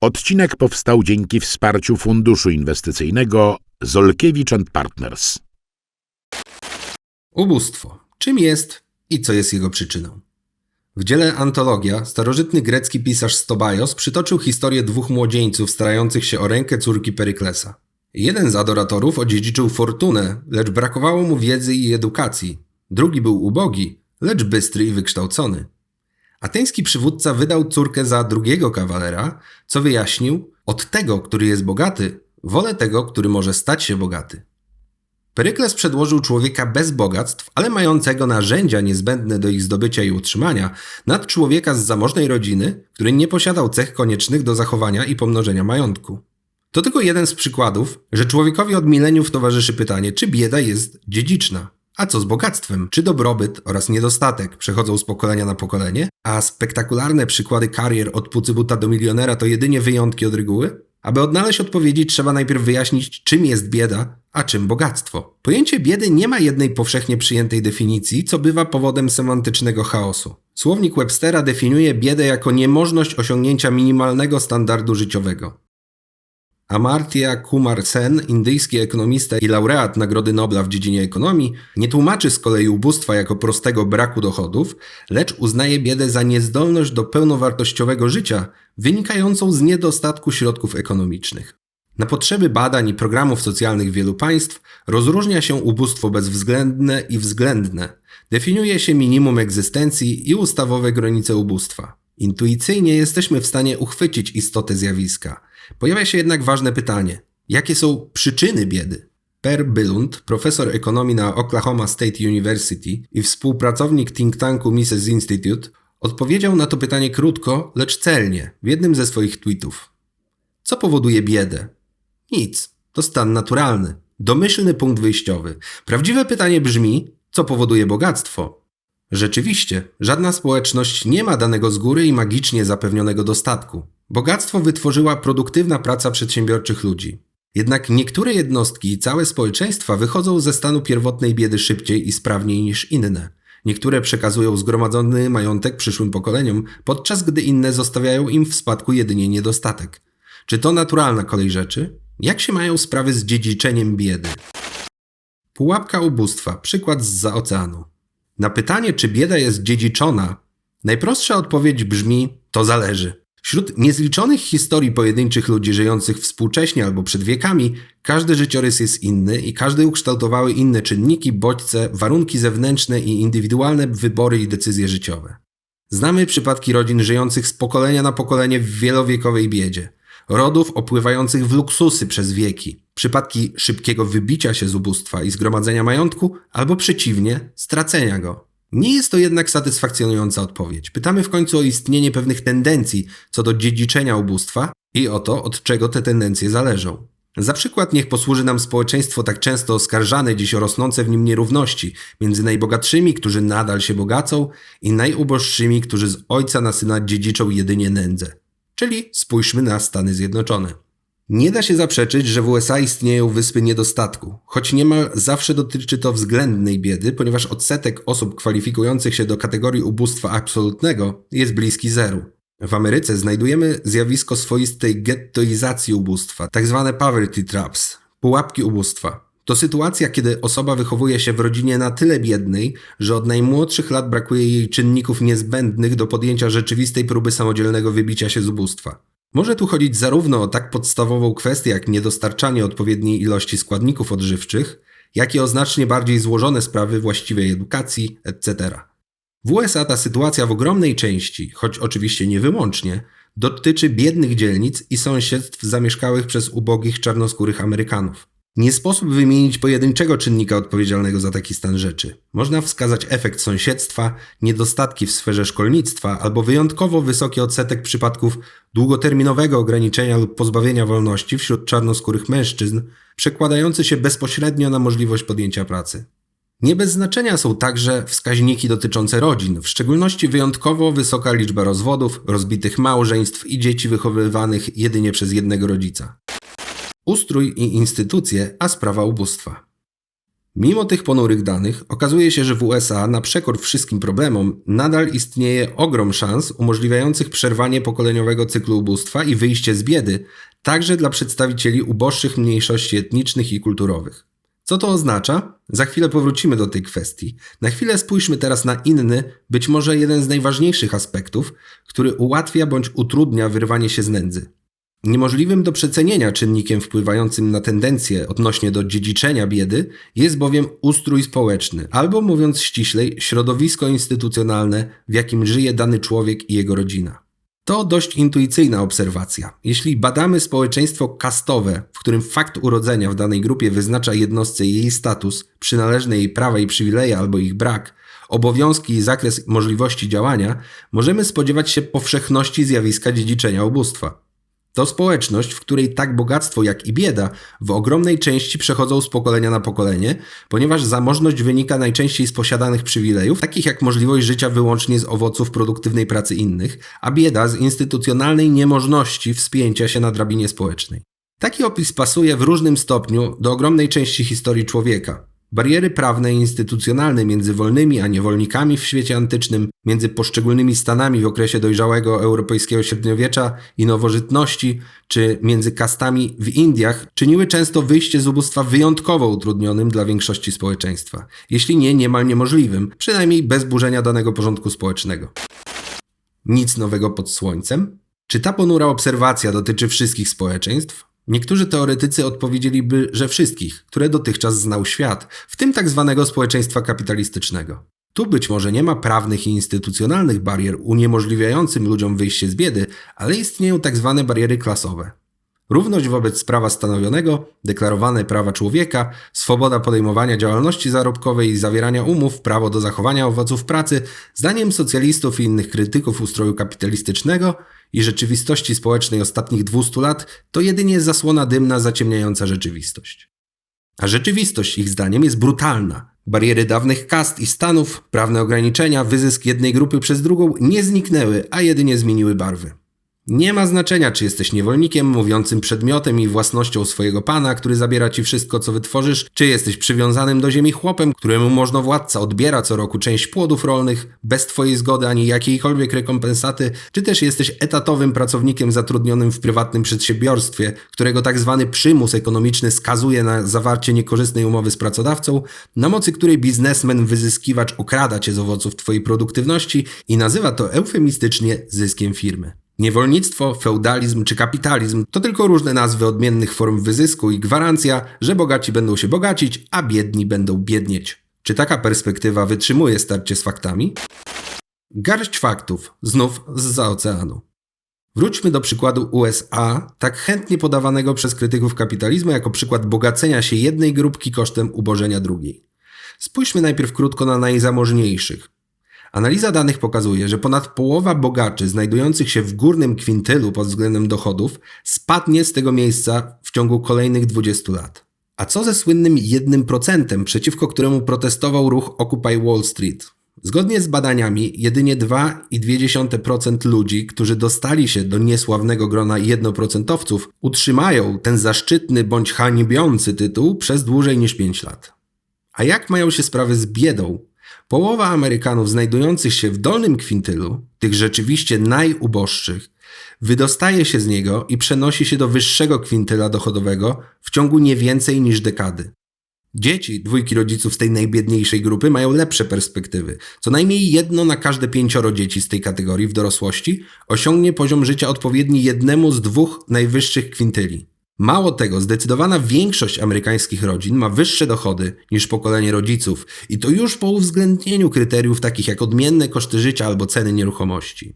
Odcinek powstał dzięki wsparciu Funduszu Inwestycyjnego Zolkiewicz Partners. Ubóstwo. Czym jest i co jest jego przyczyną? W dziele Antologia starożytny grecki pisarz Stobaios przytoczył historię dwóch młodzieńców starających się o rękę córki Peryklesa. Jeden z adoratorów odziedziczył fortunę, lecz brakowało mu wiedzy i edukacji. Drugi był ubogi, lecz bystry i wykształcony. Ateński przywódca wydał córkę za drugiego kawalera, co wyjaśnił, od tego, który jest bogaty, wolę tego, który może stać się bogaty. Perykles przedłożył człowieka bez bogactw, ale mającego narzędzia niezbędne do ich zdobycia i utrzymania, nad człowieka z zamożnej rodziny, który nie posiadał cech koniecznych do zachowania i pomnożenia majątku. To tylko jeden z przykładów, że człowiekowi od mileniów towarzyszy pytanie, czy bieda jest dziedziczna. A co z bogactwem? Czy dobrobyt oraz niedostatek przechodzą z pokolenia na pokolenie? A spektakularne przykłady karier od pucybuta do milionera to jedynie wyjątki od reguły? Aby odnaleźć odpowiedzi, trzeba najpierw wyjaśnić, czym jest bieda, a czym bogactwo. Pojęcie biedy nie ma jednej powszechnie przyjętej definicji, co bywa powodem semantycznego chaosu. Słownik Webstera definiuje biedę jako niemożność osiągnięcia minimalnego standardu życiowego. Amartya Kumar Sen, indyjski ekonomista i laureat Nagrody Nobla w dziedzinie ekonomii, nie tłumaczy z kolei ubóstwa jako prostego braku dochodów, lecz uznaje biedę za niezdolność do pełnowartościowego życia wynikającą z niedostatku środków ekonomicznych. Na potrzeby badań i programów socjalnych wielu państw rozróżnia się ubóstwo bezwzględne i względne. Definiuje się minimum egzystencji i ustawowe granice ubóstwa. Intuicyjnie jesteśmy w stanie uchwycić istotę zjawiska – Pojawia się jednak ważne pytanie: jakie są przyczyny biedy? Per Bylund, profesor ekonomii na Oklahoma State University i współpracownik think tanku Mises Institute, odpowiedział na to pytanie krótko, lecz celnie w jednym ze swoich tweetów. Co powoduje biedę? Nic. To stan naturalny. Domyślny punkt wyjściowy. Prawdziwe pytanie brzmi: co powoduje bogactwo? Rzeczywiście, żadna społeczność nie ma danego z góry i magicznie zapewnionego dostatku. Bogactwo wytworzyła produktywna praca przedsiębiorczych ludzi. Jednak niektóre jednostki i całe społeczeństwa wychodzą ze stanu pierwotnej biedy szybciej i sprawniej niż inne. Niektóre przekazują zgromadzony majątek przyszłym pokoleniom, podczas gdy inne zostawiają im w spadku jedynie niedostatek. Czy to naturalna kolej rzeczy? Jak się mają sprawy z dziedziczeniem biedy? Pułapka ubóstwa, przykład z za oceanu. Na pytanie, czy bieda jest dziedziczona, najprostsza odpowiedź brzmi: to zależy. Wśród niezliczonych historii pojedynczych ludzi żyjących współcześnie albo przed wiekami, każdy życiorys jest inny i każdy ukształtowały inne czynniki, bodźce, warunki zewnętrzne i indywidualne wybory i decyzje życiowe. Znamy przypadki rodzin żyjących z pokolenia na pokolenie w wielowiekowej biedzie, rodów opływających w luksusy przez wieki, przypadki szybkiego wybicia się z ubóstwa i zgromadzenia majątku, albo przeciwnie, stracenia go. Nie jest to jednak satysfakcjonująca odpowiedź. Pytamy w końcu o istnienie pewnych tendencji co do dziedziczenia ubóstwa i o to, od czego te tendencje zależą. Za przykład niech posłuży nam społeczeństwo tak często oskarżane dziś o rosnące w nim nierówności między najbogatszymi, którzy nadal się bogacą, i najuboższymi, którzy z ojca na syna dziedziczą jedynie nędzę. Czyli spójrzmy na Stany Zjednoczone. Nie da się zaprzeczyć, że w USA istnieją wyspy niedostatku, choć niemal zawsze dotyczy to względnej biedy, ponieważ odsetek osób kwalifikujących się do kategorii ubóstwa absolutnego jest bliski zeru. W Ameryce znajdujemy zjawisko swoistej gettoizacji ubóstwa, tzw. Tak poverty traps, pułapki ubóstwa. To sytuacja, kiedy osoba wychowuje się w rodzinie na tyle biednej, że od najmłodszych lat brakuje jej czynników niezbędnych do podjęcia rzeczywistej próby samodzielnego wybicia się z ubóstwa. Może tu chodzić zarówno o tak podstawową kwestię jak niedostarczanie odpowiedniej ilości składników odżywczych, jak i o znacznie bardziej złożone sprawy właściwej edukacji, etc. W USA ta sytuacja w ogromnej części, choć oczywiście nie wyłącznie, dotyczy biednych dzielnic i sąsiedztw zamieszkałych przez ubogich czarnoskórych Amerykanów. Nie sposób wymienić pojedynczego czynnika odpowiedzialnego za taki stan rzeczy. Można wskazać efekt sąsiedztwa, niedostatki w sferze szkolnictwa albo wyjątkowo wysoki odsetek przypadków długoterminowego ograniczenia lub pozbawienia wolności wśród czarnoskórych mężczyzn, przekładający się bezpośrednio na możliwość podjęcia pracy. Nie bez znaczenia są także wskaźniki dotyczące rodzin, w szczególności wyjątkowo wysoka liczba rozwodów, rozbitych małżeństw i dzieci wychowywanych jedynie przez jednego rodzica ustrój i instytucje, a sprawa ubóstwa. Mimo tych ponurych danych, okazuje się, że w USA, na przekór wszystkim problemom, nadal istnieje ogrom szans umożliwiających przerwanie pokoleniowego cyklu ubóstwa i wyjście z biedy, także dla przedstawicieli uboższych mniejszości etnicznych i kulturowych. Co to oznacza? Za chwilę powrócimy do tej kwestii. Na chwilę spójrzmy teraz na inny, być może jeden z najważniejszych aspektów, który ułatwia bądź utrudnia wyrwanie się z nędzy. Niemożliwym do przecenienia czynnikiem wpływającym na tendencje odnośnie do dziedziczenia biedy jest bowiem ustrój społeczny, albo mówiąc ściślej, środowisko instytucjonalne, w jakim żyje dany człowiek i jego rodzina. To dość intuicyjna obserwacja. Jeśli badamy społeczeństwo kastowe, w którym fakt urodzenia w danej grupie wyznacza jednostce jej status, przynależne jej prawa i przywileje albo ich brak, obowiązki i zakres możliwości działania, możemy spodziewać się powszechności zjawiska dziedziczenia ubóstwa. To społeczność, w której tak bogactwo jak i bieda w ogromnej części przechodzą z pokolenia na pokolenie, ponieważ zamożność wynika najczęściej z posiadanych przywilejów, takich jak możliwość życia wyłącznie z owoców produktywnej pracy innych, a bieda z instytucjonalnej niemożności wspięcia się na drabinie społecznej. Taki opis pasuje w różnym stopniu do ogromnej części historii człowieka. Bariery prawne i instytucjonalne między wolnymi a niewolnikami w świecie antycznym, między poszczególnymi stanami w okresie dojrzałego europejskiego średniowiecza i nowożytności, czy między kastami w Indiach, czyniły często wyjście z ubóstwa wyjątkowo utrudnionym dla większości społeczeństwa, jeśli nie niemal niemożliwym, przynajmniej bez burzenia danego porządku społecznego. Nic nowego pod słońcem? Czy ta ponura obserwacja dotyczy wszystkich społeczeństw? Niektórzy teoretycy odpowiedzieliby, że wszystkich, które dotychczas znał świat, w tym tak zwanego społeczeństwa kapitalistycznego. Tu być może nie ma prawnych i instytucjonalnych barier uniemożliwiającym ludziom wyjście z biedy, ale istnieją tak zwane bariery klasowe. Równość wobec prawa stanowionego, deklarowane prawa człowieka, swoboda podejmowania działalności zarobkowej i zawierania umów, prawo do zachowania owoców pracy, zdaniem socjalistów i innych krytyków ustroju kapitalistycznego i rzeczywistości społecznej ostatnich 200 lat, to jedynie zasłona dymna zaciemniająca rzeczywistość. A rzeczywistość, ich zdaniem, jest brutalna. Bariery dawnych kast i stanów, prawne ograniczenia, wyzysk jednej grupy przez drugą nie zniknęły, a jedynie zmieniły barwy. Nie ma znaczenia, czy jesteś niewolnikiem, mówiącym przedmiotem i własnością swojego pana, który zabiera ci wszystko, co wytworzysz, czy jesteś przywiązanym do ziemi chłopem, któremu można władca odbiera co roku część płodów rolnych, bez twojej zgody ani jakiejkolwiek rekompensaty, czy też jesteś etatowym pracownikiem zatrudnionym w prywatnym przedsiębiorstwie, którego tak zwany przymus ekonomiczny skazuje na zawarcie niekorzystnej umowy z pracodawcą, na mocy której biznesmen, wyzyskiwacz okrada cię z owoców twojej produktywności i nazywa to eufemistycznie zyskiem firmy. Niewolnictwo, feudalizm czy kapitalizm to tylko różne nazwy odmiennych form wyzysku i gwarancja, że bogaci będą się bogacić, a biedni będą biednieć. Czy taka perspektywa wytrzymuje starcie z faktami? Garść faktów, znów z oceanu. Wróćmy do przykładu USA, tak chętnie podawanego przez krytyków kapitalizmu jako przykład bogacenia się jednej grupki kosztem ubożenia drugiej. Spójrzmy najpierw krótko na najzamożniejszych. Analiza danych pokazuje, że ponad połowa bogaczy znajdujących się w górnym kwintylu pod względem dochodów spadnie z tego miejsca w ciągu kolejnych 20 lat. A co ze słynnym 1%, przeciwko któremu protestował ruch Occupy Wall Street? Zgodnie z badaniami, jedynie 2,2% ludzi, którzy dostali się do niesławnego grona jednoprocentowców, utrzymają ten zaszczytny bądź hańbiący tytuł przez dłużej niż 5 lat. A jak mają się sprawy z biedą, Połowa Amerykanów znajdujących się w dolnym kwintylu, tych rzeczywiście najuboższych, wydostaje się z niego i przenosi się do wyższego kwintyla dochodowego w ciągu nie więcej niż dekady. Dzieci dwójki rodziców z tej najbiedniejszej grupy mają lepsze perspektywy. Co najmniej jedno na każde pięcioro dzieci z tej kategorii w dorosłości osiągnie poziom życia odpowiedni jednemu z dwóch najwyższych kwintyli. Mało tego, zdecydowana większość amerykańskich rodzin ma wyższe dochody niż pokolenie rodziców i to już po uwzględnieniu kryteriów takich jak odmienne koszty życia albo ceny nieruchomości.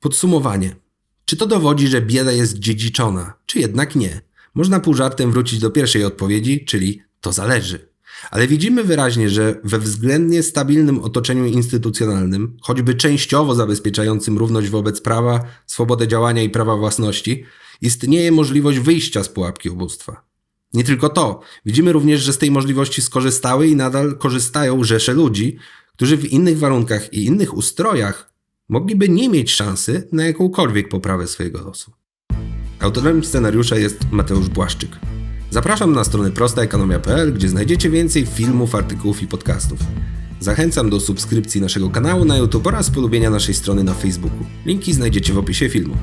Podsumowanie. Czy to dowodzi, że bieda jest dziedziczona, czy jednak nie? Można pół żartem wrócić do pierwszej odpowiedzi, czyli to zależy. Ale widzimy wyraźnie, że we względnie stabilnym otoczeniu instytucjonalnym, choćby częściowo zabezpieczającym równość wobec prawa, swobodę działania i prawa własności, istnieje możliwość wyjścia z pułapki ubóstwa. Nie tylko to, widzimy również, że z tej możliwości skorzystały i nadal korzystają rzesze ludzi, którzy w innych warunkach i innych ustrojach mogliby nie mieć szansy na jakąkolwiek poprawę swojego losu. Autorem scenariusza jest Mateusz Błaszczyk. Zapraszam na stronę prostaekonomia.pl, gdzie znajdziecie więcej filmów, artykułów i podcastów. Zachęcam do subskrypcji naszego kanału na YouTube oraz polubienia naszej strony na Facebooku. Linki znajdziecie w opisie filmu.